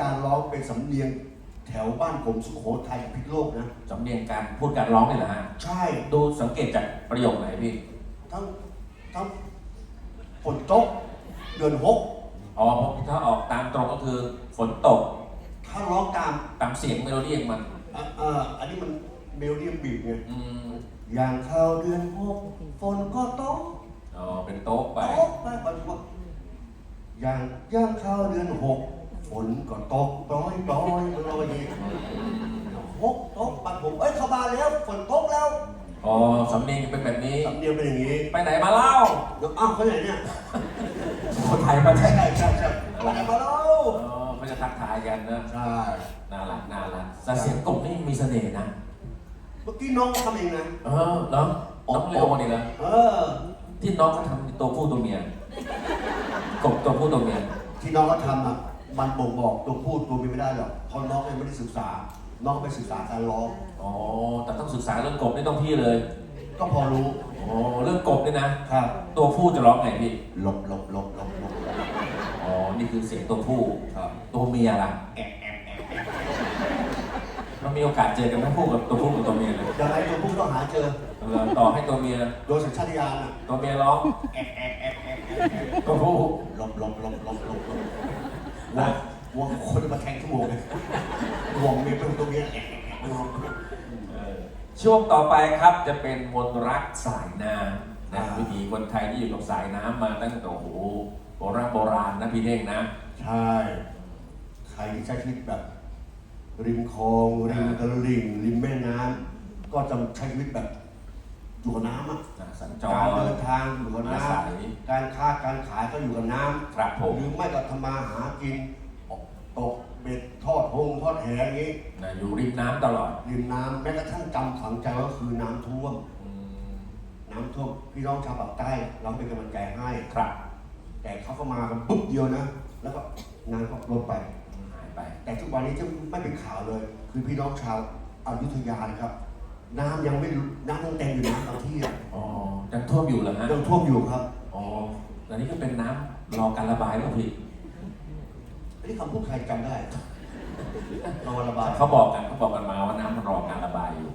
การร้องเป็นสำเนียงแถวบ้านผมสุโขทัยกับพิษณุโลกนะ สำเนียงการพูดการร้องนี่แหละฮะ ใช่ดูสังเกตจากประโยคไหนพี่ ทั้งทั้งฝนตกเดือนหกอ๋อถ้าออกตามตรงก็คือฝนตกถ้าร้องตามตามเสียงเมโลดี้ของมัน อะเอ่ออันนี้มันเมโลดี้บีบไงอืมอย่างเข้าเดือนหกฝนก็ตก อ๋อเป็นโต๊ะไปตกไปปัจจุบันอย่างย่างเข้าเดือนหก ฝนก็ตกปล่อยปล่อยมันลอยอย่างนี้หกตกปัดผมเอ้ยเข้าบ้านแล้วฝนตกแล้วอ๋อสำเนียงเป็นแบบนี้ สำเนียงเป็นอย่างนี้ไปไหนมาเล่าเดี๋ยวอ้าวเขาไหนเนี่ยคนไทยมาใช่ใช่ใช่ใช่ใช่ไปไหนมาแล้วอ๋อเขาจะทักทายกันนะใช่น่ารักน่ารักแต่เสียงกบนี่มีเสน่ห์นะเมื่อกี้น้องทำเองนะเออเนาะน้องเลโอนี่แหละเออ ที่น้องเขาทำตัวผู้ตัวเมียกบตัวผู้ตัวเมียที่น้องเขาทำอะ มันบ่งบอกตัวพูดตัวเมียไม่ได้หรอกเพราะน้องยังไม่ได้ศึกษา น้องไปศึกษาการร้อง อ๋อ แต่ต้องศึกษาเรื่องกบนี่ต้องพี่เลย ก็พอรู้อ๋อ เรื่องกบนี่นะ ครับตัวผู้จะร้องไงพี่ หลบหลบหลบหลบหลบอ๋อ นี่คือเสียงตัวผู้ ครับตัวเมียล่ะแอบแอบแอบแอบมันมีโอกาสเจอกันทั้งผู้กับตัวผู้กับตัวเมียเลยยังไงตัวผู้ต้องหาเจอ เออต่อให้ตัวเมีย โดยสัญชาตญาณอะตัวเมียร้องแอบแอบแอบแอบแอบแอบตัวผู้หลบหลบหลบหลบหลบหลบวัววัว คนมาแทงชั่วโมงเลยวัวเมียเป็นตัวเมียแอบแอบแอบหลบเออช่วงต่อไปครับจะเป็นมนต์รักสายน้ำนะวิถีคนไทยที่อยู่กับสายน้ำมาตั้งแต่โอ้โหโบราณโบราณนะพี่เด้งนะ ใช่ใครที่ใช้ชีวิตแบบ ริมคลองริมตลิ่งริมแม่น้ำก็จะใช้ชีวิตแบบอยู่กับน้ำอะนะสัญจการร เดินทางอยู่กับน้อาศัยำการค้าการขายก็อยู่กับน้ำครับผม หรือไม่ก็ทำมาหากินตก เบ็ดทอดหงทอดแหอย่างนี้นะอยู่ริมน้ำตลอดริมน้ำแม้กระทั่งจำฝังใจก็คือน้ำท่วม อืมน้ำท่วมพี่น้องชาวปากใต้เราเป็นกำลังใจให้ ครับแต่เขาก็มากันปุ๊บเดียวนะ แล้วก็น้ำก็ลดไป หายไป แต่ทุกวันนี้จะไม่เป็นข่าวเลย คือพี่น้องชาวอยุธยานะครับ น้ำยังไม่รู้น้ำยังเต็มอยู่นะบางที่อะอ๋อยังท่วมอยู่เหรอฮะยังท่วมอยู่ครับ อ๋อแต่นี่ก็เป็นน้ำรอการระบายป่ะพี่อั นนี้คำพูดใครจำได้รอระบาย เขาบอกกันเขาบอกกันมาว่าน้ำมันรอการระบายอยู่